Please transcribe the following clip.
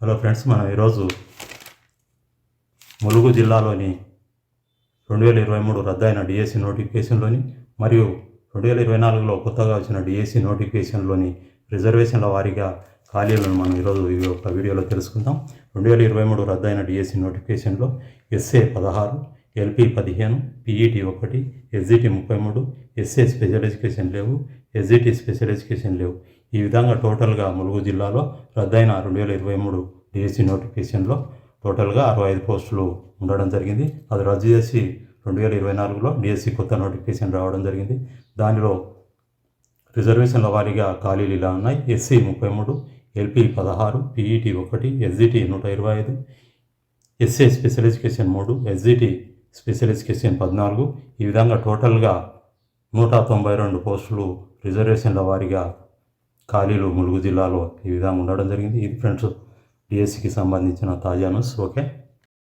Hello friends మనం ఈరోజు ములుగు జిల్లాలోని రెండు వేల ఇరవై మూడు రద్దయిన డిఎస్సి నోటిఫికేషన్లోని మరియు రెండు వేల ఇరవై నాలుగులో కొత్తగా వచ్చిన డిఎస్సి నోటిఫికేషన్లోని రిజర్వేషన్ల వారీగా ఖాళీలను మనం ఈరోజు ఈ ఒక వీడియోలో తెలుసుకుందాం. రెండు వేల ఇరవై మూడు రద్దయిన డిఎస్సి నోటిఫికేషన్లో ఎస్ఏ పదహారు ఎల్పి పదిహేను పీఈటీ ఒకటి ఎస్జిటి ముప్పై మూడు ఎస్ఏ స్పెషల్ ఎడ్యుకేషన్ లేవు ఎస్జిటి స్పెషల్ ఎడ్యుకేషన్ లేవు. ఈ విధంగా టోటల్గా ములుగు జిల్లాలో రద్దయిన రెండు వేల ఇరవై మూడు డిఎస్సి నోటిఫికేషన్లో టోటల్గా అరవై ఐదు పోస్టులు ఉండడం జరిగింది. అది రద్దు చేసి రెండు వేల ఇరవై నాలుగులో డిఎస్సి కొత్త నోటిఫికేషన్ రావడం జరిగింది. దానిలో రిజర్వేషన్ల వారీగా ఖాళీలు ఇలా ఉన్నాయి. ఎస్సీ ముప్పై మూడు ఎల్పి పదహారు పీఈటీ ఒకటి ఎస్జిటి నూట ఇరవై ఐదు ఎస్సీ స్పెషల్ ఎడ్యుకేషన్ మూడు ఎస్జిటి స్పెషల్ ఎడ్యుకేషన్ పద్నాలుగు. ఈ విధంగా టోటల్గా నూట తొంభై రెండు పోస్టులు రిజర్వేషన్ల వారీగా ఖాళీలు ములుగు జిల్లాలో ఈ విధంగా ఉండడం జరిగింది. ఇది ఫ్రెండ్స్ డిఎస్సికి సంబంధించిన తాజా న్యూస్ ఓకే?